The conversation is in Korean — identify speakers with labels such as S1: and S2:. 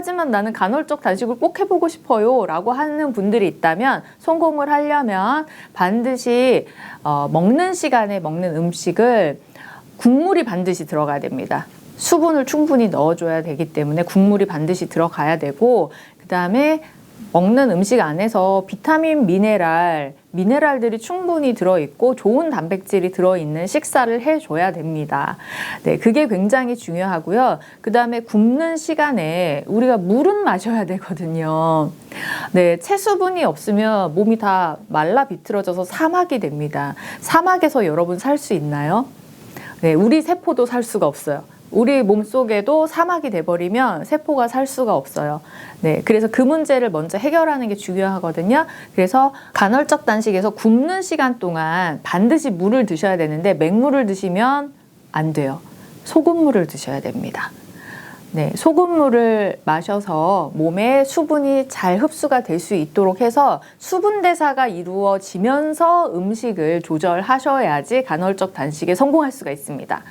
S1: 하지만 나는 간헐적 단식을 꼭 해보고 싶어요. 라고 하는 분들이 있다면 성공을 하려면 반드시 어, 먹는 시간에 먹는 음식을 국물이 반드시 들어가야 됩니다. 수분을 충분히 넣어줘야 되기 때문에 국물이 반드시 들어가야 되고, 그 다음에 먹는 음식 안에서 비타민, 미네랄, 미네랄들이 충분히 들어있고 좋은 단백질이 들어있는 식사를 해줘야 됩니다. 네, 그게 굉장히 중요하고요. 그 다음에 굽는 시간에 우리가 물은 마셔야 되거든요. 네, 체수분이 없으면 몸이 다 말라 비틀어져서 사막이 됩니다. 사막에서 여러분 살 수 있나요? 네, 우리 세포도 살 수가 없어요. 우리 몸 속에도 사막이 돼버리면 세포가 살 수가 없어요. 네, 그래서 그 문제를 먼저 해결하는 게 중요하거든요. 그래서 간헐적 단식에서 굶는 시간 동안 반드시 물을 드셔야 되는데 맹물을 드시면 안 돼요. 소금물을 드셔야 됩니다. 네, 소금물을 마셔서 몸에 수분이 잘 흡수가 될 수 있도록 해서 수분 대사가 이루어지면서 음식을 조절하셔야지 간헐적 단식에 성공할 수가 있습니다.